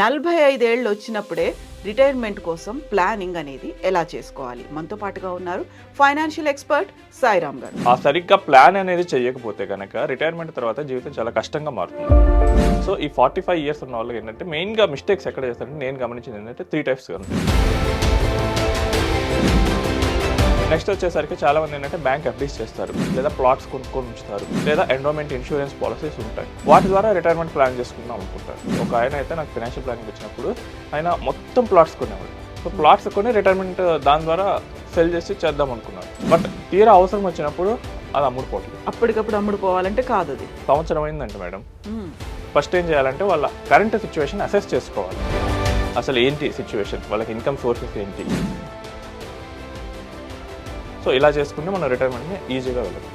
నలభై ఐదేళ్ళు వచ్చినప్పుడే రిటైర్మెంట్ కోసం ప్లానింగ్ అనేది ఎలా చేసుకోవాలి? మనతో పాటుగా ఉన్నారు ఫైనాన్షియల్ ఎక్స్పర్ట్ సాయిరామ్ గారు. ఆ సరిగ్గా ప్లాన్ అనేది చేయకపోతే కనుక రిటైర్మెంట్ తర్వాత జీవితం చాలా కష్టంగా మారుతుంది. సో ఈ ఫార్టీ ఫైవ్ ఇయర్స్ ఉన్న వాళ్ళు ఏంటంటే మెయిన్గా మిస్టేక్స్ ఎక్కడ చేస్తారంటే నేను గమనించింది ఏంటంటే త్రీ టైప్స్ ఉంటాయి నెక్స్ట్ వచ్చేసరికి చాలా మంది ఏంటంటే బ్యాంక్ ఎఫ్డీస్ చేస్తారు. లేదా ప్లాట్స్ కొనుక్కొని ఉంచుతారు లేదా ఎండోమెంట్ ఇన్సూరెన్స్ పాలసీస్ ఉంటాయి. వాటి ద్వారా రిటైర్మెంట్ ప్లాన్ చేసుకుందాం అనుకుంటారు. ఒక ఆయన అయితే నాకు ఫైనాన్షియల్ ప్లానింగ్ వచ్చినప్పుడు ఆయన మొత్తం ప్లాట్స్ కొనేవాడు. సో ప్లాట్స్ కొని రిటైర్మెంట్ దాని ద్వారా సెల్ చేసి చేద్దాం అనుకున్నారు బట్ తీరా అవసరం వచ్చినప్పుడు అది అమ్ముడుపోవట్లేదు. అప్పటికప్పుడు అమ్ముడు పోవాలంటే కాదు అది. సంవత్సరం అయిందంట మేడం. ఫస్ట్ ఏం చేయాలంటే వాళ్ళ కరెంట్ సిచ్యువేషన్ అసెస్ చేసుకోవాలి. అసలు ఏంటి సిచ్యువేషన్ వాళ్ళకి ఇన్కమ్ సోర్సెస్ ఏంటి? సో ఇలా చేసుకుంటే మనం రిటైర్మెంట్ని ఈజీగా వెళ్ళదు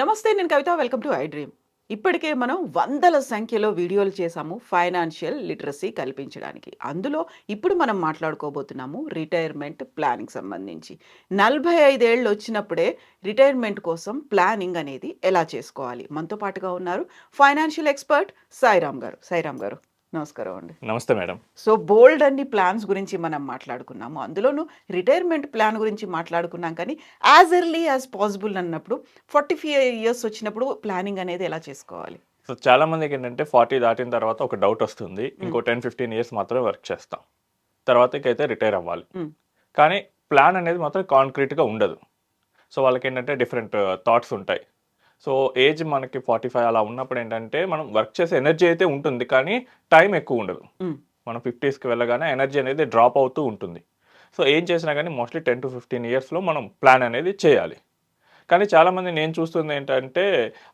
నమస్తే నేను Kavitha. Welcome to I dream ఇప్పటికే మనం వందల సంఖ్యలో వీడియోలు చేశాము ఫైనాన్షియల్ లిటరసీ కల్పించడానికి. అందులో ఇప్పుడు మనం మాట్లాడుకోబోతున్నాము రిటైర్మెంట్ ప్లానింగ్ సంబంధించి. నలభై ఐదేళ్ళు వచ్చినప్పుడే రిటైర్మెంట్ కోసం ప్లానింగ్ అనేది ఎలా చేసుకోవాలి? మనతో పాటుగా ఉన్నారు ఫైనాన్షియల్ ఎక్స్పర్ట్ సాయిరామ్ గారు. సాయిరామ్ గారు. నమస్కారం అండి. నమస్తే మేడం. సో బోల్డ్ అన్ని ప్లాన్స్ గురించి మనం మాట్లాడుకున్నాము. అందులోనూ రిటైర్మెంట్ ప్లాన్ గురించి మాట్లాడుకున్నాం కానీ యాజ్ ఎర్లీ యాజ్ పాసిబుల్ అన్నప్పుడు ఫార్టీ ఫైవ్ ఇయర్స్ వచ్చినప్పుడు ప్లానింగ్ అనేది ఎలా చేసుకోవాలి? సో చాలా మందికి ఏంటంటే ఫార్టీ దాటిన తర్వాత ఒక డౌట్ వస్తుంది. ఇంకో టెన్ ఫిఫ్టీన్ ఇయర్స్ మాత్రమే వర్క్ చేస్తాం. తర్వాత ఇంకైతే రిటైర్ అవ్వాలి. కానీ ప్లాన్ అనేది మాత్రం కాంక్రీట్గా ఉండదు. సో వాళ్ళకి ఏంటంటే డిఫరెంట్ థాట్స్ ఉంటాయి. సో ఏజ్ మనకి ఫార్టీ ఫైవ్ అలా ఉన్నప్పుడు ఏంటంటే మనం వర్క్ చేసే ఎనర్జీ అయితే ఉంటుంది కానీ టైం ఎక్కువ ఉండదు. మనం ఫిఫ్టీస్కి వెళ్ళగానే ఎనర్జీ అనేది డ్రాప్ అవుతూ ఉంటుంది. సో ఏం చేసినా కానీ మోస్ట్లీ టెన్ టు ఫిఫ్టీన్ ఇయర్స్లో మనం ప్లాన్ అనేది చేయాలి. కానీ చాలామంది నేను చూస్తుంది ఏంటంటే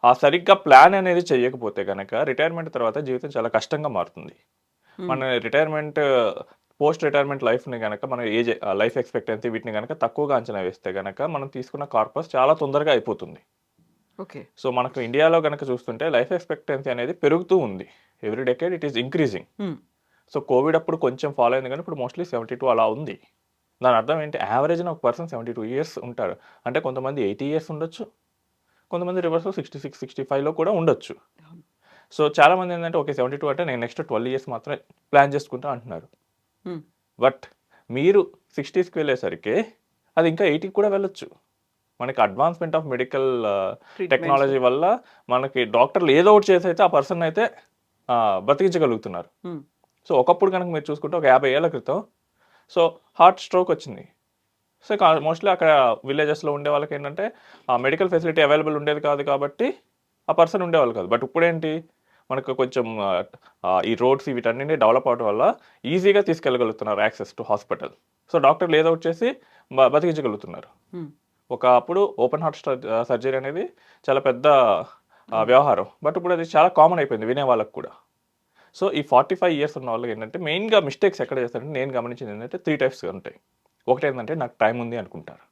ఆ సరిగ్గా ప్లాన్ అనేది చేయకపోతే కనుక రిటైర్మెంట్ తర్వాత జీవితం చాలా కష్టంగా మారుతుంది. మన రిటైర్మెంట్ పోస్ట్ రిటైర్మెంట్ లైఫ్ని కనుక మన ఏజ్ లైఫ్ ఎక్స్పెక్టెన్సీ వీటిని కనుక తక్కువగా అంచనా వేస్తే కనుక మనం తీసుకున్న కార్పస్ చాలా తొందరగా అయిపోతుంది. ఓకే. సో మనకు ఇండియాలో కనుక చూస్తుంటే లైఫ్ ఎక్స్పెక్టెన్సీ అనేది పెరుగుతూ ఉంది. Every decade it is increasing. So Covid అప్పుడు కొంచెం ఫాలో అయింది కానీ ఇప్పుడు మోస్ట్లీ సెవెంటీ టూ అలా ఉంది. దాని అర్థం ఏంటి? యావరేజ్న ఒక పర్సన్ సెవెంటీ టూ ఇయర్స్ ఉంటారు అంటే కొంతమంది ఎయిటీ ఇయర్స్ ఉండొచ్చు. కొంతమంది రివర్స్లో సిక్స్టీ సిక్స్ సిక్స్టీ ఫైవ్లో కూడా ఉండొచ్చు. సో చాలా మంది ఏంటంటే ఓకే సెవెంటీ టూ అంటే నేను నెక్స్ట్ ట్వెల్వ్ ఇయర్స్ మాత్రమే ప్లాన్ చేసుకుంటా అంటున్నారు. బట్ మీరు సిక్స్టీస్కి వెళ్ళేసరికి అది ఇంకా ఎయిటీకి కూడా వెళ్ళొచ్చు. మనకి అడ్వాన్స్మెంట్ ఆఫ్ మెడికల్ టెక్నాలజీ వల్ల మనకి డాక్టర్లు ఏదో ఒకటి చేసి అయితే ఆ పర్సన్ అయితే బతికించగలుగుతున్నారు సో ఒకప్పుడు కనుక మీరు చూసుకుంటే ఒక యాభై ఏళ్ళ క్రితం సో హార్ట్ స్ట్రోక్ వచ్చింది. సో మోస్ట్లీ అక్కడ విలేజెస్లో ఉండే వాళ్ళకి ఏంటంటే ఆ మెడికల్ ఫెసిలిటీ అవైలబుల్ ఉండేది కాదు కాబట్టి ఆ పర్సన్ ఉండేవాళ్ళు కాదు. బట్ ఇప్పుడేంటి? మనకు కొంచెం ఈ రోడ్స్ వీటన్నింటినీ డెవలప్ అవడం వల్ల ఈజీగా తీసుకెళ్ళగలుగుతున్నారు యాక్సెస్ టు హాస్పిటల్ సో డాక్టర్లు ఏదో ఒకటి చేసి బతికించగలుగుతున్నారు ఒక అప్పుడు ఓపెన్ హార్ట్ సర్జరీ అనేది చాలా పెద్ద వ్యవహారం. బట్ ఇప్పుడు అది చాలా కామన్ అయిపోయింది వినే వాళ్ళకి కూడా. సో ఈ ఫార్టీ ఫైవ్ ఇయర్స్ ఉన్న వాళ్ళకి ఏంటంటే మెయిన్గా మిస్టేక్స్ ఎక్కడ చేస్తారంటే నేను గమనించింది ఏంటంటే త్రీ టైప్స్ ఉంటాయి. ఒకటి ఏంటంటే నాకు టైం ఉంది అనుకుంటారు.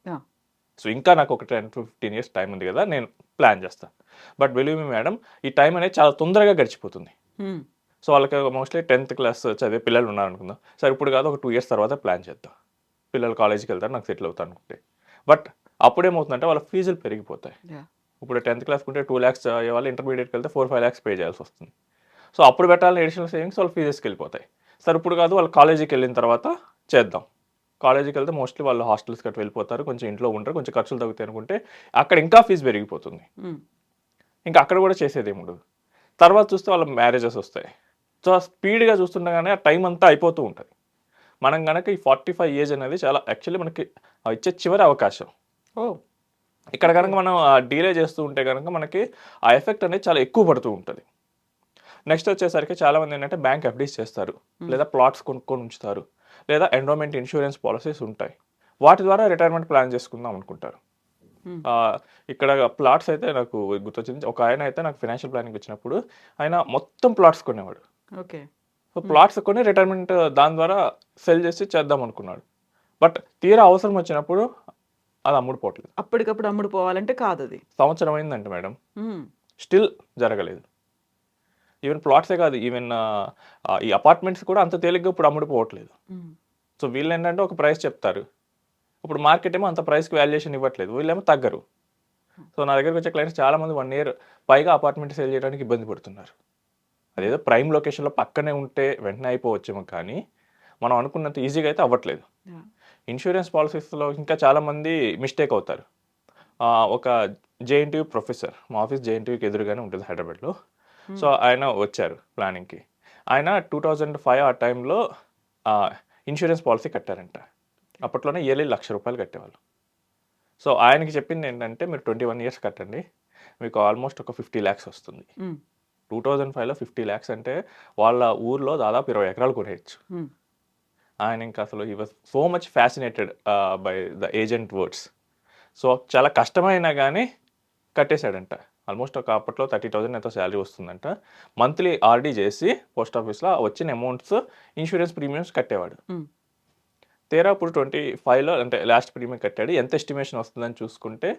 సో ఇంకా నాకు ఒక టెన్ ఫిఫ్టీన్ ఇయర్స్ టైం ఉంది కదా నేను ప్లాన్ చేస్తాను బట్ బిలీవ్ మీ మేడం ఈ టైం అనేది చాలా తొందరగా గడిచిపోతుంది. సో వాళ్ళకి మోస్ట్లీ టెన్త్ క్లాస్ చదివే పిల్లలు ఉన్నారనుకుందాం సరే ఇప్పుడు కాదు ఒక టూ ఇయర్స్ తర్వాత ప్లాన్ చేద్దాం. పిల్లలు కాలేజీకి వెళ్తారు నాకు సెటిల్ అవుతాను అనుకుంటే. బట్ అప్పుడేమవుతుందంటే వాళ్ళ ఫీజులు పెరిగిపోతాయి. ఇప్పుడు టెన్త్ క్లాస్ ఉంటే టూ ల్యాక్స్ వాళ్ళు ఇంటర్మీడియట్కి వెళ్తే ఫోర్ ఫైవ్ ల్యాక్స్ పే చేయాల్సి వస్తుంది. సో అప్పుడు పెట్టాలని ఎడిషనల్ సేవింగ్స్ వాళ్ళ ఫీజెస్కి వెళ్ళిపోతాయి. సరే ఇప్పుడు కాదు వాళ్ళు కాలేజీకి వెళ్ళిన తర్వాత చేద్దాం. కాలేజీకి వెళ్తే మోస్ట్లీ వాళ్ళు హాస్టల్స్కి అటు వెళ్ళిపోతారు కొంచెం ఇంట్లో ఉంటారు కొంచెం ఖర్చులు తగ్గుతాయి అనుకుంటే అక్కడ ఇంకా ఫీజు పెరిగిపోతుంది. ఇంకా అక్కడ కూడా చేసేది ఏమి ఉండదు. తర్వాత చూస్తే వాళ్ళ మ్యారేజెస్ వస్తాయి. సో స్పీడ్గా చూస్తుండగానే ఆ టైం అంతా అయిపోతూ ఉంటుంది. మనం కనుక ఈ ఫార్టీ ఫైవ్ ఏజ్ అనేది చాలా యాక్చువల్లీ మనకి ఇచ్చే చివరి అవకాశం. ఓ. ఇక్కడ కనుక మనం డీలే చేస్తూ ఉంటే కనుక మనకి ఆ ఎఫెక్ట్ అనేది చాలా ఎక్కువ పడుతూ ఉంటుంది. నెక్స్ట్ వచ్చేసరికి చాలా మంది ఏంటంటే బ్యాంక్ ఎఫ్డీస్ చేస్తారు. లేదా ప్లాట్స్ కొనుక్కొని ఉంచుతారు. లేదా ఎండోమెంట్ ఇన్సూరెన్స్ పాలసీస్ ఉంటాయి. వాటి ద్వారా రిటైర్మెంట్ ప్లాన్ చేసుకుందాం అనుకుంటారు. ఆ, ఇక్కడ ప్లాట్స్ అయితే నాకు గుర్తొచ్చింది. ఒక ఆయన అయితే నాకు ఫైనాన్షియల్ ప్లానింగ్ వచ్చినప్పుడు ఆయన మొత్తం ప్లాట్స్ కొనేవాడు. ఓకే. సో ప్లాట్స్ కొని రిటైర్మెంట్ దాని ద్వారా సెల్ చేసి చేద్దాం అనుకున్నాడు. బట్ తీరా అవసరం వచ్చినప్పుడు అది అమ్ముడుపోవట్లేదు. అప్పటికప్పుడు అమ్ముడు పోవాలంటే కాదు అది సంవత్సరం అయిందంట మేడం. స్టిల్ జరగలేదు. ఈవెన్ ప్లాట్సే కాదు ఈవెన్ ఈ అపార్ట్మెంట్స్ కూడా అంత తేలిగ్గా ఇప్పుడు అమ్ముడుపోవట్లేదు. సో వీళ్ళు ఏంటంటే ఒక ప్రైస్ చెప్తారు. ఇప్పుడు మార్కెట్ ఏమో అంత ప్రైస్కి వాల్యుయేషన్ ఇవ్వట్లేదు. వీళ్ళేమో తగ్గరు. సో నా దగ్గరకు వచ్చే క్లయింట్స్ చాలా మంది వన్ ఇయర్ పైగా అపార్ట్మెంట్ సేల్ చేయడానికి ఇబ్బంది పడుతున్నారు. అదేదో ప్రైమ్ లొకేషన్లో పక్కనే ఉంటే వెంటనే అయిపోవచ్చేమో కానీ మనం అనుకున్నంత ఈజీగా అయితే అవ్వట్లేదు. ఇన్సూరెన్స్ పాలసీస్లో ఇంకా చాలామంది మిస్టేక్ అవుతారు. ఒక జేఎన్టీయూ ప్రొఫెసర్ మా ఆఫీస్ జేఎన్టీయూకి ఎదురుగానే ఉంటుంది హైదరాబాద్లో. సో ఆయన వచ్చారు ప్లానింగ్కి. ఆయన టూ థౌజండ్ ఫైవ్ ఆ టైంలో ఇన్సూరెన్స్ పాలసీ కట్టారంట. అప్పట్లోనే ఇయర్లీ లక్ష రూపాయలు కట్టేవాళ్ళు. సో ఆయనకి చెప్పింది ఏంటంటే మీరు ట్వంటీ వన్ ఇయర్స్ కట్టండి మీకు ఆల్మోస్ట్ ఒక ఫిఫ్టీ ల్యాక్స్ వస్తుంది. Hmm. టూ థౌజండ్ ఫైవ్లో ఫిఫ్టీ ల్యాక్స్ అంటే వాళ్ళ ఊర్లో దాదాపు ఇరవై ఎకరాలు కొనేయచ్చు. Hmm. ఆయన ఇంకా అసలు ఈ was so much fascinated by the agent words so చాలా కష్టమైనా కానీ కట్టేశాడంట. ఆల్మోస్ట్ ఒక అప్పట్లో థర్టీ థౌసండ్ ఎంతో శాలరీ వస్తుందంట. మంత్లీ ఆర్డీ చేసి పోస్ట్ ఆఫీస్లో వచ్చిన అమౌంట్స్ ఇన్సూరెన్స్ ప్రీమియమ్స్ కట్టేవాడు. Hmm. తీరా ఇప్పుడు ట్వంటీ ఫైవ్లో అంటే లాస్ట్ ప్రీమియం కట్టాడు. ఎంత ఎస్టిమేషన్ వస్తుందని చూసుకుంటే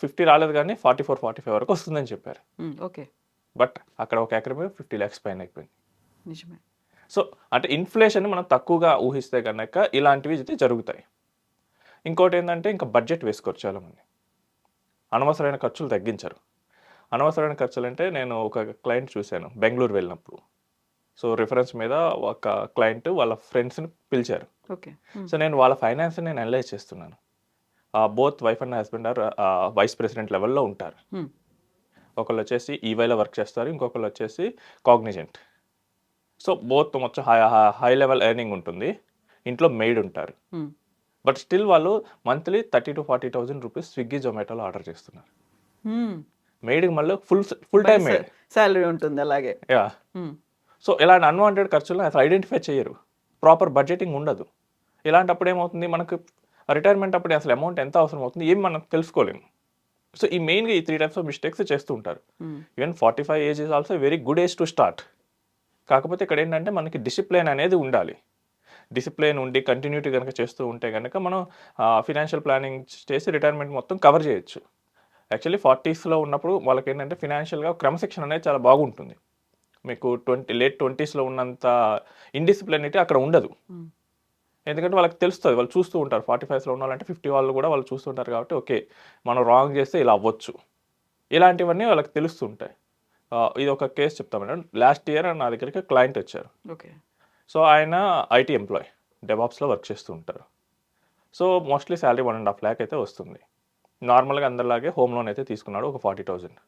ఫిఫ్టీ రాలేదు కానీ ఫార్టీ ఫోర్ ఫార్టీ ఫైవ్ వరకు వస్తుందని చెప్పారు. Hmm. ఓకే బట్ అక్కడ ఒక ఎకరమే ఫిఫ్టీ ల్యాక్స్ పైన అయిపోయింది. నిజమే. సో అంటే ఇన్ఫ్లేషన్ మనం తక్కువగా ఊహిస్తే కనుక ఇలాంటివి అయితే జరుగుతాయి. ఇంకోటి ఏంటంటే ఇంకా బడ్జెట్ వేసుకోరు చాలామంది. అనవసరమైన ఖర్చులు తగ్గించరు. అనవసరమైన ఖర్చులు అంటే నేను ఒక క్లయింట్ చూశాను బెంగళూరు వెళ్ళినప్పుడు. సో రిఫరెన్స్ మీద ఒక క్లయింట్ వాళ్ళ ఫ్రెండ్స్ని పిలిచారు. ఓకే. సో నేను వాళ్ళ ఫైనాన్స్ నేను అనలైజ్ చేస్తున్నాను. Both wife and husband are vice president లెవెల్లో ఉంటారు. ఒకళ్ళు వచ్చేసి ఈవైలో వర్క్ చేస్తారు ఇంకొకళ్ళు వచ్చేసి కాగ్నిజెంట్ సో బోత్ మొత్తం హై హై లెవెల్ ఎర్నింగ్ ఉంటుంది. ఇంట్లో మెయిడ్ ఉంటారు. బట్ స్టిల్ వాళ్ళు monthly thirty to forty thousand rupees Swiggy జొమాటోలో order చేస్తున్నారు. మెయిడ్కి మళ్ళీ full full time maid. Salary ఉంటుంది అలాగే. యా సో ఇలాంటి అన్వాంటెడ్ ఖర్చులను అసలు ఐడెంటిఫై చేయరు. ప్రాపర్ బడ్జెటింగ్ ఉండదు. ఇలాంటప్పుడు ఏమవుతుంది? మనకు రిటైర్మెంట్ అప్పుడు అసలు అమౌంట్ ఎంత అవసరం అవుతుంది? ఏం మనం తెలుసుకోలేము. సో ఈ మెయిన్గా ఈ త్రీ టైప్స్ ఆఫ్ మిస్టేక్స్ చేస్తూ ఉంటారు. Even forty five age is also very good age to start కాకపోతే ఇక్కడ ఏంటంటే మనకి డిసిప్లిన్ అనేది ఉండాలి. డిసిప్లిన్ ఉండి కంటిన్యూటీ కనుక చేస్తూ ఉంటే కనుక మనం ఫినాన్షియల్ ప్లానింగ్ చేసి రిటైర్మెంట్ మొత్తం కవర్ చేయొచ్చు. యాక్చువల్లీ ఫార్టీస్లో ఉన్నప్పుడు వాళ్ళకి ఏంటంటే ఫినాన్షియల్గా క్రమశిక్షణ అనేది చాలా బాగుంటుంది. మీకు ట్వంటీ లేట్ ట్వంటీస్లో ఉన్నంత ఇండిసిప్లినిటీ అక్కడ ఉండదు. ఎందుకంటే వాళ్ళకి తెలుస్తుంది వాళ్ళు చూస్తూ ఉంటారు. ఫార్టీ ఫైవ్స్లో ఉన్న వాళ్ళంటే ఫిఫ్టీ వాళ్ళు కూడా వాళ్ళు చూస్తుంటారు కాబట్టి ఓకే మనం రాంగ్ చేస్తే ఇలా అవ్వచ్చు. ఇలాంటివన్నీ వాళ్ళకి తెలుస్తుంటాయి. ఇది ఒక కేసు చెప్తా మేడం. లాస్ట్ ఇయర్ నా దగ్గరికి క్లయింట్ వచ్చారు. ఓకే. సో ఆయన ఐటీ ఎంప్లాయ్ డెబాప్స్లో వర్క్ చేస్తూ ఉంటారు. So mostly salary one and half lakh అయితే వస్తుంది. నార్మల్గా అందరిలాగే హోమ్ లోన్ అయితే తీసుకున్నాడు ఒక forty thousand.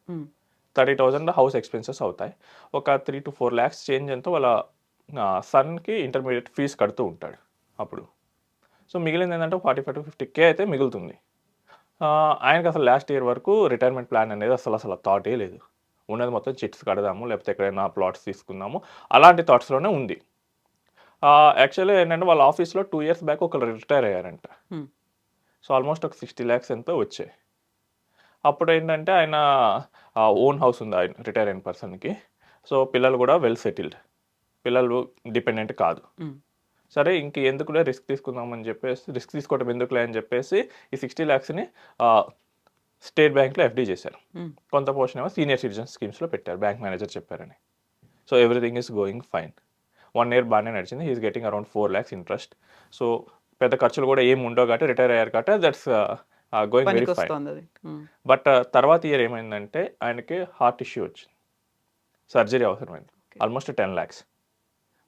Thirty thousand house expenses అవుతాయి. ఒక three to four lakhs change ఎంతో వాళ్ళ సన్కి ఇంటర్మీడియట్ ఫీజు కడుతూ ఉంటాడు అప్పుడు. సో మిగిలింది ఏంటంటే forty five to fifty K అయితే మిగులుతుంది. ఆయనకి అసలు లాస్ట్ ఇయర్ వరకు రిటైర్మెంట్ ప్లాన్ అనేది అసలు అసలు థాటే లేదు. ఉన్నది మొత్తం చిట్స్ కడదాము లేకపోతే ఎక్కడైనా ప్లాట్స్ తీసుకుందాము. అలాంటి థాట్స్లోనే ఉంది. యాక్చువల్లీ ఏంటంటే వాళ్ళ ఆఫీస్లో టూ ఇయర్స్ బ్యాక్ ఒకరు రిటైర్ అయ్యారంట. సో ఆల్మోస్ట్ ఒక సిక్స్టీ ల్యాక్స్ ఎంతో వచ్చాయి. అప్పుడు ఏంటంటే ఆయన ఓన్ హౌస్ ఉంది ఆయన రిటైర్ అయిన పర్సన్కి సో పిల్లలు కూడా వెల్ సెటిల్డ్ పిల్లలు డిపెండెంట్ కాదు. సరే ఇంక ఎందుకులే రిస్క్ తీసుకుందామని చెప్పేసి రిస్క్ తీసుకోవడం ఎందుకులే అని చెప్పేసి ఈ సిక్స్టీ ల్యాక్స్ని స్టేట్ బ్యాంక్లో ఎఫ్డీ చేశారు. కొంత పోర్షన్ ఏమో సీనియర్ సిటిజన్ స్కీమ్స్లో పెట్టారు బ్యాంక్ మేనేజర్ చెప్పారని. So everything is going fine. One year బాగానే నడిచింది he's getting around four lakhs interest so పెద్ద ఖర్చులు కూడా ఏం ఉండవు కాబట్టి రిటైర్ అయ్యారు కాబట్టి that's going very fine. But తర్వాత ఇయర్ ఏమైందంటే ఆయనకి హార్ట్ ఇష్యూ వచ్చింది. సర్జరీ అవసరమైంది. ఆల్మోస్ట్ టెన్ ల్యాక్స్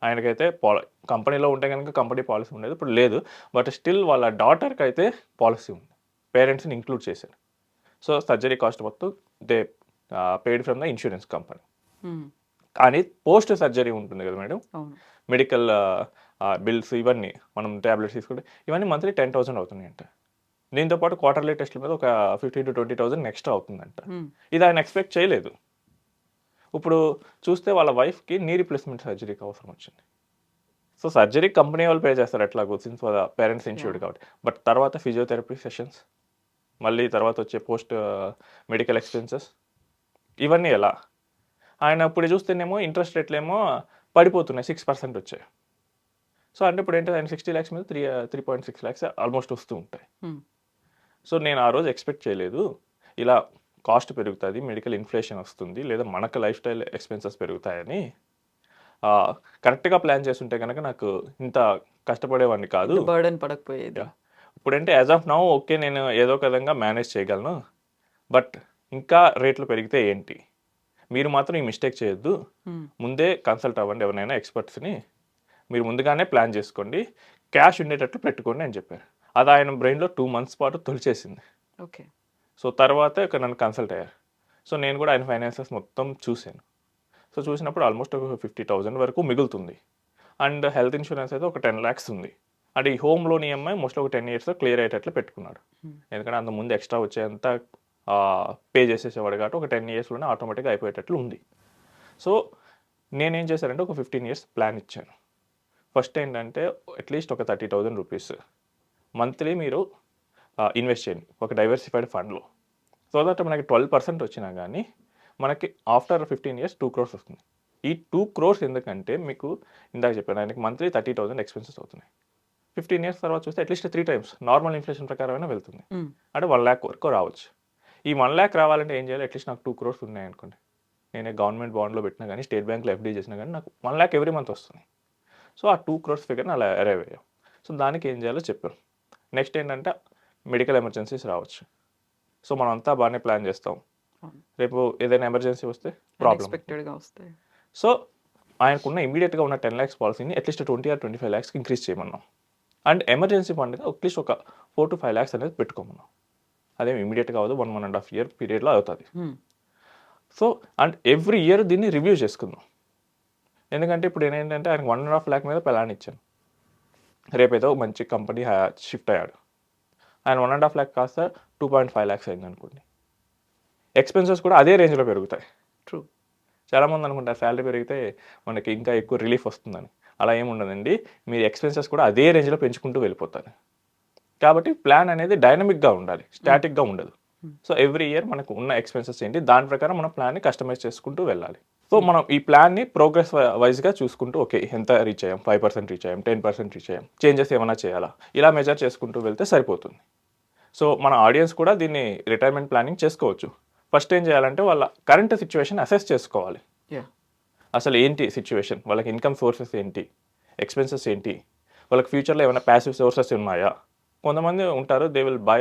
ఆయనకైతే పాల కంపెనీలో ఉంటే కనుక కంపెనీ పాలసీ ఉండేది ఇప్పుడు లేదు. బట్ స్టిల్ వాళ్ళ డాటర్కి అయితే పాలసీ ఉంది. పేరెంట్స్ని ఇంక్లూడ్ చేశారు. సో సర్జరీ కాస్ట్ మొత్తం they paid from the insurance company. కానీ పోస్ట్ సర్జరీ ఉంటుంది కదా మేడం? మెడికల్ బిల్స్ ఇవన్నీ మనం ట్యాబ్లెట్స్ తీసుకుంటే ఇవన్నీ మంత్లీ టెన్ థౌసండ్ అవుతున్నాయంట. దీంతో పాటు క్వార్టర్లీ టెస్ట్ల మీద ఒక fifteen to twenty thousand next అవుతుందంట. ఉమ్. ఇది ఆయన ఎక్స్పెక్ట్ చేయలేదు. ఇప్పుడు చూస్తే వాళ్ళ వైఫ్కి నీ రిప్లేస్మెంట్ సర్జరీకి అవసరం వచ్చింది. సో సర్జరీ కంపెనీ వాళ్ళు పే చేస్తారు ఎట్లాగో సిన్స్ పేరెంట్స్ ఇన్సూర్డ్ కాబట్టి. బట్ తర్వాత ఫిజియోథెరపీ సెషన్స్ మళ్ళీ తర్వాత వచ్చే పోస్ట్ మెడికల్ ఎక్స్పెన్సెస్ ఇవన్నీ ఎలా? ఆయన ఇప్పుడు చూస్తేనేమో ఇంట్రెస్ట్ రేట్లేమో పడిపోతున్నాయి సిక్స్ పర్సెంట్ వచ్చాయి. సో అంటే ఇప్పుడు ఏంటంటే ఆయన సిక్స్టీ ల్యాక్స్ మీద three three point six lakhs almost వస్తూ ఉంటాయి. ఉమ్. సో నేను ఆ రోజు ఎక్స్పెక్ట్ చేయలేదు. ఇలా కాస్ట్ పెరుగుతుంది మెడికల్ ఇన్ఫ్లేషన్ వస్తుంది లేదా మనకు లైఫ్ స్టైల్ ఎక్స్పెన్సెస్ పెరుగుతాయని కరెక్ట్గా ప్లాన్ చేస్తుంటే కనుక నాకు ఇంత కష్టపడేవాడిని కాదు. బర్డన్ పడకపోయేది. ఇప్పుడంటే యాజ్ ఆఫ్ నౌ ఓకే నేను ఏదో ఒక విధంగా మేనేజ్ చేయగలను. బట్ ఇంకా రేట్లు పెరిగితే ఏంటి? మీరు మాత్రం ఈ మిస్టేక్ చేయొద్దు. ఉమ్, ముందే కన్సల్ట్ అవ్వండి ఎవరైనా ఎక్స్పర్ట్స్ని మీరు ముందుగానే ప్లాన్ చేసుకోండి. క్యాష్ ఉండేటట్టు పెట్టుకోండి అని చెప్పారు. అది ఆయన బ్రెయిన్లో టూ మంత్స్ పాటు తొలిచేసింది. ఓకే. సో తర్వాత ఇక నన్ను కన్సల్ట్ అయ్యారు. సో నేను కూడా ఆయన ఫైనాన్సెస్ మొత్తం చూశాను. సో చూసినప్పుడు ఆల్మోస్ట్ ఒక ఫిఫ్టీ థౌజండ్ వరకు మిగులుతుంది. అండ్ హెల్త్ ఇన్సూరెన్స్ అయితే ఒక టెన్ ల్యాక్స్ ఉంది. అండ్ ఈ హోమ్ లోన్ ఈఎంఐ మోస్ట్లీ ఒక టెన్ ఇయర్స్లో క్లియర్ అయ్యేటట్లు పెట్టుకున్నాడు. Hmm. ఎందుకంటే అంత ముందు ఎక్స్ట్రా వచ్చేంత పే చేసేసేవాడు కాబట్టి ఒక టెన్ ఇయర్స్లోనే ఆటోమేటిక్గా అయిపోయేటట్లు ఉంది. సో నేనేం చేశానంటే ఒక ఫిఫ్టీన్ ఇయర్స్ ప్లాన్ ఇచ్చాను. ఫస్ట్ ఏంటంటే అట్లీస్ట్ ఒక థర్టీ థౌజండ్ రూపీస్ మంత్లీ మీరు ఇన్వెస్ట్ చేయండి ఒక డైవర్సిఫైడ్ ఫండ్లో సో దట్ మనకి ట్వెల్వ్ పర్సెంట్ వచ్చినా కానీ మనకి after fifteen years two crores వస్తుంది. ఈ టూ క్రోర్స్ ఎందుకంటే మీకు ఇందాక చెప్పాను ఆయనకి మంత్లీ థర్టీ థౌసండ్ ఎక్స్పెన్సెస్ అవుతున్నాయి. ఫిఫ్టీన్ ఇయర్స్ తర్వాత చూస్తే at least three times normal inflation ప్రకారమైనా వెళ్తుంది. అంటే వన్ ల్యాక్ వరకు రావచ్చు. ఈ వన్ ల్యాక్ రావాలంటే ఏం చేయాలి? అట్లీస్ట్ నాకు టూ క్రోర్స్ ఉన్నాయి అనుకోండి. నేనే గవర్నమెంట్ బాండ్లో పెట్టినా కానీ స్టేట్ బ్యాంక్లో ఎఫ్డీ చేసినా కానీ నాకు వన్ ల్యాక్ ఎవ్రీ మంత్ వస్తుంది. సో ఆ టూ క్రోర్స్ ఫిగర్ని అలా అరైవ్ అయ్యాం. సో దానికి ఏం చేయాలో చెప్పారు. నెక్స్ట్ ఏంటంటే మెడికల్ ఎమర్జెన్సీస్ రావచ్చు. సో మనం అంతా బాగానే ప్లాన్ చేస్తాం. రేపు ఏదైనా ఎమర్జెన్సీ వస్తే ప్రాబ్లం unexpected గా వస్తాయి. సో ఆయనకున్న ఇమీడియట్గా ఉన్న టెన్ ల్యాక్స్ పాలసీని at least twenty or twenty five ల్యాక్స్కి increase చేయమన్నాం. అండ్ ఎమర్జెన్సీ ఫండ్గా అట్లీస్ట్ ఒక ఫోర్ టు ఫైవ్ ల్యాక్స్ అనేది పెట్టుకోమన్నాం అదేం ఇమీడియట్గా అవ్వదు one one and half year పీరియడ్లో అవుతుంది. సో అండ్ ఎవ్రీ ఇయర్ దీన్ని రివ్యూ చేసుకుందాం. ఎందుకంటే ఇప్పుడు ఏంటంటే ఆయనకు వన్ అండ్ హాఫ్ ల్యాక్ మీద ప్లాన్ ఇచ్చాను. రేపేదో మంచి కంపెనీ షిఫ్ట్ అయ్యాడు. ఆయన వన్ అండ్ హాఫ్ ల్యాక్ కాస్త టూ పాయింట్ ఫైవ్ ల్యాక్స్ అయింది అనుకోండి. ఎక్స్పెన్సెస్ కూడా అదే రేంజ్లో పెరుగుతాయి. ట్రూ చాలామంది అనుకుంటారు శాలరీ పెరిగితే మనకి ఇంకా ఎక్కువ రిలీఫ్ వస్తుందని. అలా ఏమి ఉండదండి. మీ ఎక్స్పెన్సెస్ కూడా అదే రేంజ్లో పెంచుకుంటూ వెళ్ళిపోతారు. కాబట్టి ప్లాన్ అనేది డైనమిక్గా ఉండాలి. స్టాటిక్గా ఉండదు. సో ఎవ్రీ ఇయర్ మనకు ఉన్న ఎక్స్పెన్సెస్ ఏంటి? దాని ప్రకారం మనం ప్లాన్ని కస్టమైజ్ చేసుకుంటూ వెళ్ళాలి. సో మనం ఈ ప్లాన్ని ప్రోగ్రెస్ వైజ్గా చూసుకుంటూ ఓకే ఎంత రీచ్ అయ్యాం? ఫైవ్ పర్సెంట్ రీచ్ అయ్యాం? టెన్ పర్సెంట్ రీచ్ అయ్యాం? చేంజెస్ ఏమైనా చేయాలా? ఇలా మెజర్ చేసుకుంటూ వెళ్తే సరిపోతుంది. సో మన ఆడియన్స్ కూడా దీన్ని రిటైర్మెంట్ ప్లానింగ్ చేసుకోవచ్చు. ఫస్ట్ ఏం చేయాలంటే వాళ్ళ కరెంట్ సిచ్యువేషన్ అసెస్ చేసుకోవాలి. అసలు ఏంటి సిచ్యువేషన్ వాళ్ళకి ఇన్కమ్ సోర్సెస్ ఏంటి? ఎక్స్పెన్సెస్ ఏంటి? వాళ్ళకి ఫ్యూచర్లో ఏమైనా ప్యాసివ్ సోర్సెస్ ఉన్నాయా? కొంతమంది ఉంటారు దే విల్ బై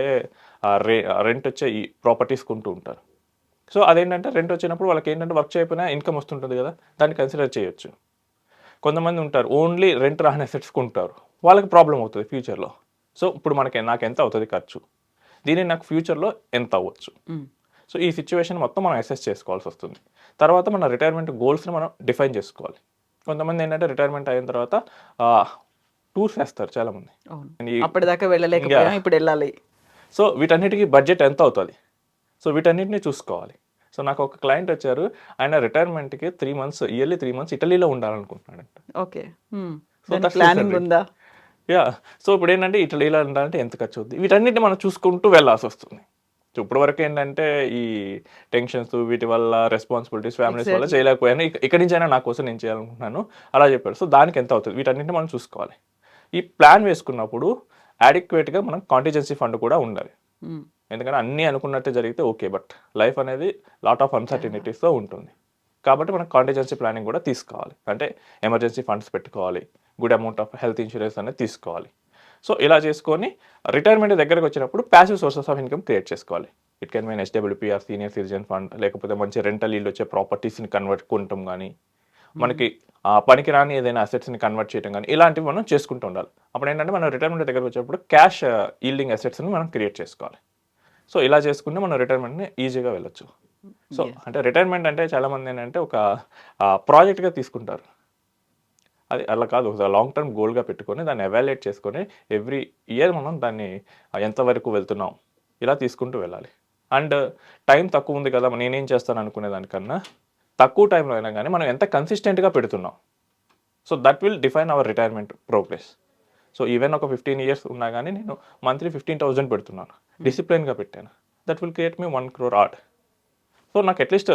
రే రెంట్ వచ్చే ఈ ప్రాపర్టీస్ కొంటూ ఉంటారు. సో అదేంటంటే రెంట్ వచ్చినప్పుడు వాళ్ళకి ఏంటంటే వర్క్ చేయకపోయినా ఇన్కమ్ వస్తుంటుంది కదా దాన్ని కన్సిడర్ చేయొచ్చు. కొంతమంది ఉంటారు ఓన్లీ రెంట్ రాని అసెట్స్ కొంటారు. వాళ్ళకి ప్రాబ్లం అవుతుంది ఫ్యూచర్లో సో ఇప్పుడు మనకి నాకు ఎంత అవుతుంది ఖర్చు? దీని నాకు ఫ్యూచర్లో ఎంత అవ్వచ్చు? సో ఈ సిచ్యువేషన్ మొత్తం మనం అసెస్ చేసుకోవాల్సి వస్తుంది. తర్వాత మన రిటైర్మెంట్ గోల్స్ని మనం డిఫైన్ చేసుకోవాలి. కొంతమంది ఏంటంటే రిటైర్మెంట్ అయిన తర్వాత టూర్స్ వేస్తారు చాలామంది అవును. ఈ- అప్పటిదాకా వెళ్ళలేకపోయాం. ఇప్పుడు వెళ్ళాలి. సో వీటన్నిటికీ బడ్జెట్ ఎంత అవుతుంది? సో వీటన్నిటిని చూసుకోవాలి. సో నాకు ఒక క్లయింట్ వచ్చారు. ఆయన రిటైర్మెంట్కి three months yearly three months ఇటలీలో ఉండాలనుకుంటున్నాడంట. ఓకే. that's planning. ఉందా? యా సో ఇప్పుడు ఏంటంటే ఇటలీలో ఉండాలంటే ఎంత ఖర్చు అవుతుంది వీటన్నిటిని మనం చూసుకుంటూ వెళ్ళాల్సి వస్తుంది. సో ఇప్పటి వరకు ఏంటంటే ఈ టెన్షన్స్ వీటి వల్ల రెస్పాన్సిబిలిటీస్ ఫ్యామిలీస్ వల్ల. చేయలేకపోయాను. ఇక- ఇక్కడి నుంచి అయినా నా కోసం నేను చేయాలనుకుంటున్నాను. అలా చెప్పారు సో దానికి ఎంత అవుతుంది? వీటన్నిటిని మనం చూసుకోవాలి. ఈ ప్లాన్ వేసుకున్నప్పుడు adequate గా మనం కాంటిజెన్సీ ఫండ్ కూడా ఉండాలి. ఉమ్, ఎందుకంటే అన్నీ అనుకున్నట్టే జరిగితే ఓకే బట్ లైఫ్ అనేది లాట్ ఆఫ్ అన్సర్టినిటీస్తో ఉంటుంది. కాబట్టి మనం కాంటిజెన్సీ ప్లానింగ్ కూడా తీసుకోవాలి. అంటే ఎమర్జెన్సీ ఫండ్స్ పెట్టుకోవాలి. Good amount of health insurance అనేది తీసుకోవాలి. సో ఇలా చేసుకొని రిటైర్మెంట్ దగ్గరకు వచ్చినప్పుడు passive sources of income create చేసుకోవాలి. It can mean HWPR senior citizen fund లేకపోతే మంచి రెంటల్ ఇల్లు వచ్చే ప్రాపర్టీస్ని కన్వర్ట్ కొనటం కానీ మనకి ఆ పనికిరాని ఏదైనా అసెట్స్ని కన్వర్ట్ చేయడం కానీ ఇలాంటివి మనం చేసుకుంటూ ఉండాలి. అప్పుడు ఏంటంటే మనం రిటైర్మెంట్ దగ్గరకు వచ్చినప్పుడు క్యాష్ ఈల్డింగ్ అసెట్స్ని మనం క్రియేట్ చేసుకోవాలి. సో ఇలా చేసుకుంటే మనం రిటైర్మెంట్ని ఈజీగా వెళ్ళొచ్చు. సో. అంటే రిటైర్మెంట్ అంటే చాలామంది ఏంటంటే ఒక ప్రాజెక్ట్గా తీసుకుంటారు. అది అలా కాదు. ఒక లాంగ్ టర్మ్ గోల్గా పెట్టుకొని దాన్ని ఎవాల్యుయేట్ చేసుకొని ఎవ్రీ ఇయర్ మనం దాన్ని ఎంతవరకు వెళ్తున్నాం? ఇలా తీసుకుంటూ వెళ్ళాలి. అండ్ టైం తక్కువ ఉంది కదా నేనేం చేస్తాను అనుకునే దానికన్నా తక్కువ టైంలో అయినా కానీ మనం ఎంత కన్సిస్టెంట్గా పెడుతున్నాం? So that will define our retirement progress so even ఒక ఫిఫ్టీన్ ఇయర్స్ ఉన్నా కానీ నేను మంత్లీ ఫిఫ్టీన్ థౌజండ్ పెడుతున్నాను. డిసిప్లిన్గా పెట్టాను. That will create me one crore art so నాకు అట్లీస్ట్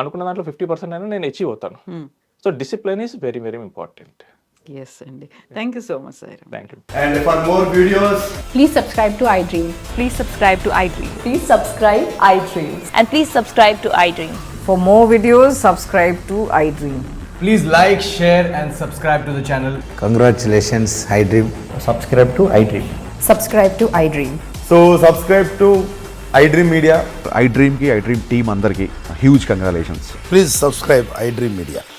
అనుకున్న దాంట్లో ఫిఫ్టీ పర్సెంట్ అయినా నేను అచీవ్ అవుతాను. ఉమ్, so discipline is very very important yes అండి thank you so much sir thank you And for more videos, Please subscribe to iDream. Please subscribe to iDream. Please subscribe iDream. And please subscribe to iDream. For more videos, subscribe to iDream. please like, share, and subscribe to the channel. Congratulations, iDream. subscribe to iDream. Subscribe to iDream. So, subscribe to iDream Media I డ్రీమ్కి I dream team అందరికీ huge congratulations Please subscribe iDream Media.